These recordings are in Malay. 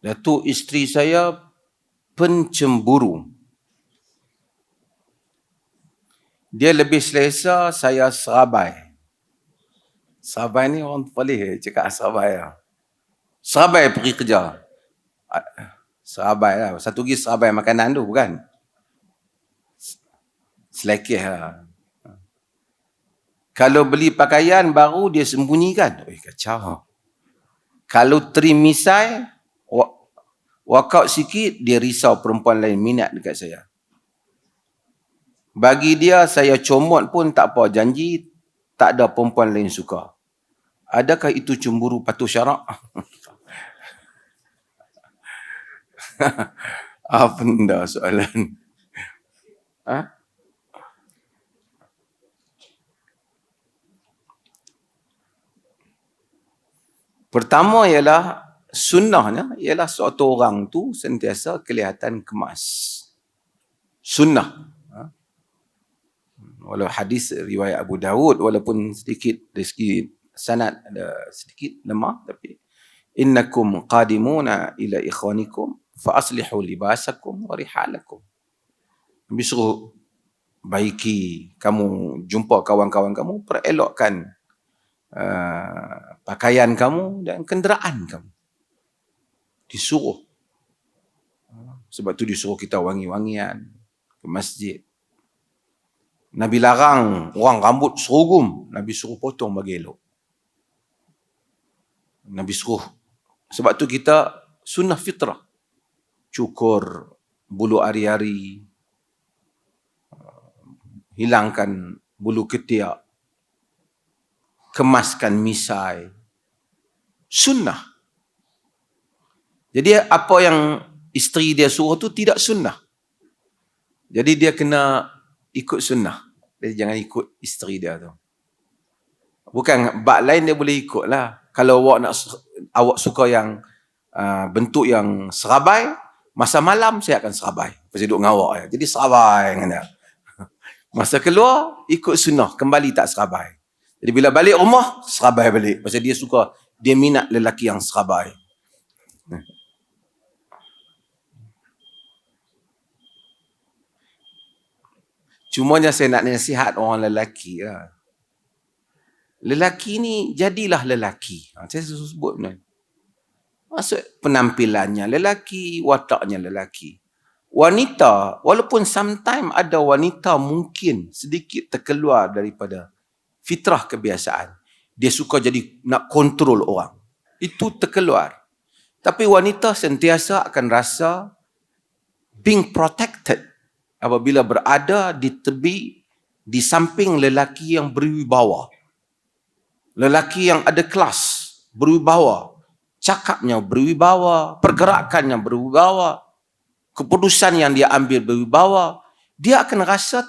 Datuk isteri saya pencemburu. Dia lebih selesa, saya serabai. Serabai ni orang boleh cakap serabai lah. Serabai pergi kerja. Serabai lah. Satu lagi serabai makanan tu bukan? Selekeh lah. Kalau beli pakaian baru dia sembunyikan. Eh kacau. Kalau trim misai, workout sikit, dia risau perempuan lain minat dekat saya. Bagi dia, saya comot pun tak apa. Janji, tak ada perempuan lain suka. Adakah itu cemburu patuh syarak? Apa benda soalan? Ha? Pertama ialah sunnahnya ialah suatu orang tu sentiasa kelihatan kemas. Sunnah. Ha? Walau hadis riwayat Abu Dawud walaupun sedikit dari segi sanad ada sedikit lemah tapi innakum qadimuna ila ikhwanikum fa aslihu libasakum wa rihalakum. Nabi suruh baiki kamu jumpa kawan-kawan kamu perelokkan uh, pakaian kamu dan kenderaan kamu. Disuruh. Sebab tu disuruh kita wangi-wangian ke masjid. Nabi larang orang rambut serugum. Nabi suruh potong bagi elok. Nabi suruh. Sebab tu kita sunnah fitrah. Cukur bulu ari-ari. Hilangkan bulu ketiak kemaskan misai. Sunnah. Jadi apa yang isteri dia suruh tu tidak sunnah. Jadi dia kena ikut sunnah. Dia jangan ikut isteri dia tu. Bukan bak lain dia boleh ikut lah. Kalau awak nak awak suka yang uh, bentuk yang serabai, masa malam saya akan serabai. Pasal duduk dengan awak. Ya. Jadi serabai dengan dia. Masa keluar, ikut sunnah. Kembali tak serabai. Jadi bila balik rumah, serabai balik. Pasal dia suka, dia minat lelaki yang serabai. Cumanya saya nak nasihat orang lelaki. Ya. Lelaki ni jadilah lelaki. Ha, saya sebut ni. Maksud penampilannya lelaki, wataknya lelaki. Wanita, walaupun sometimes ada wanita mungkin sedikit terkeluar daripada fitrah kebiasaan. Dia suka jadi nak kontrol orang. Itu terkeluar. Tapi wanita sentiasa akan rasa being protected apabila berada di tepi di samping lelaki yang berwibawa. Lelaki yang ada kelas, berwibawa. Cakapnya berwibawa, pergerakannya berwibawa. Keputusan yang dia ambil berwibawa. Dia akan rasa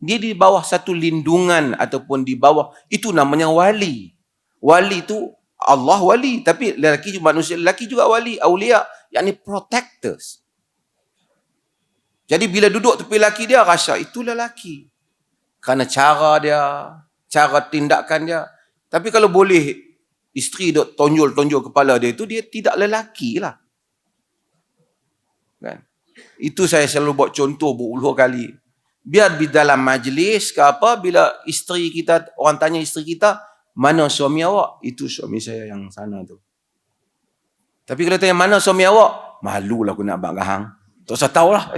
dia di bawah satu lindungan ataupun di bawah itu namanya wali. Wali itu Allah wali tapi lelaki juga manusia lelaki juga wali aulia yakni protectors. Jadi bila duduk tepi lelaki dia rasa itu lelaki. Kerana cara dia, cara tindakan dia. Tapi kalau boleh isteri duk tonjol-tonjol kepala dia itu dia tidak lelaki lah. Kan? Itu saya selalu buat contoh berulang kali biar di dalam majlis ke apa bila isteri kita orang tanya isteri kita mana suami awak itu suami saya yang sana tu tapi kalau tanya mana suami awak malu lah aku nak bak gahang tak usah tahulah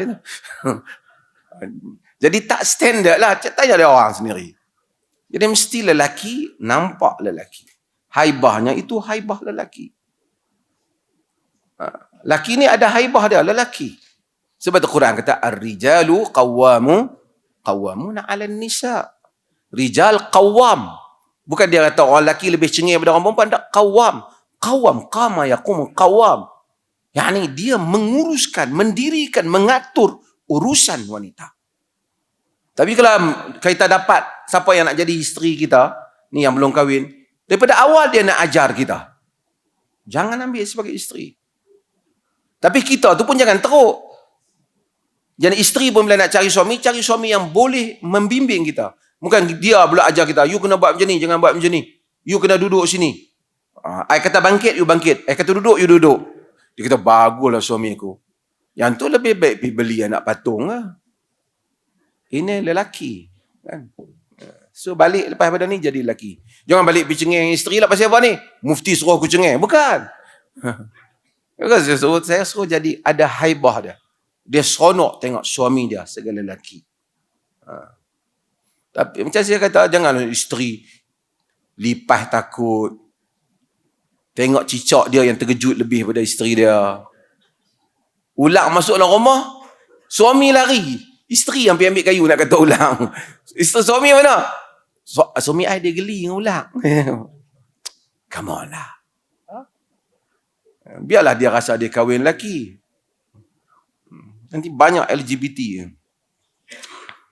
jadi tak standard lah. Tanya dia orang sendiri. Jadi mesti lelaki nampak lelaki. Haibahnya itu haibah lelaki. Ha, lelaki ni ada haibah dia lelaki. Sebab Al-Quran kata ar-rijalu qawwamu qawwamuna 'ala nisa. Rijal qawwam. Bukan dia kata orang lelaki lebih cengih daripada orang perempuan, tak. Qawwam. Qawwam. Qama yaqum qawwam. Yani dia menguruskan, mendirikan, mengatur urusan wanita. Tapi kalau kita dapat siapa yang nak jadi isteri kita, ni yang belum kahwin, daripada awal dia nak ajar kita. Jangan ambil sebagai isteri. Tapi kita tu pun jangan teruk. Jadi isteri pun bila nak cari suami, cari suami yang boleh membimbing kita. Bukan dia pula ajar kita, you kena buat macam ni, jangan buat macam ni. You kena duduk sini. Uh, I kata bangkit, you bangkit. I kata duduk, you duduk. Dia kata, baguslah suami aku. Yang tu lebih baik pergi beli anak patung lah. Ini lelaki. Kan? So balik lepas pada ni jadi lelaki. Jangan balik pergi cengeng isteri lah pasal apa ni? Mufti suruh aku cengeng. Bukan. Bukan saya suruh, saya suruh jadi ada haibah dia. Dia seronok tengok suami dia segala lelaki. Ha. Tapi macam saya kata, jangan isteri lipas takut. Tengok cicak dia yang terkejut lebih pada isteri dia. Ulang masuk dalam rumah, suami lari. Isteri yang ambil kayu nak kata ulang. Isteri suami mana? Su suami saya dia geli dengan ulang. Come on lah. Biarlah dia rasa dia kahwin lelaki. Nanti banyak LGBT.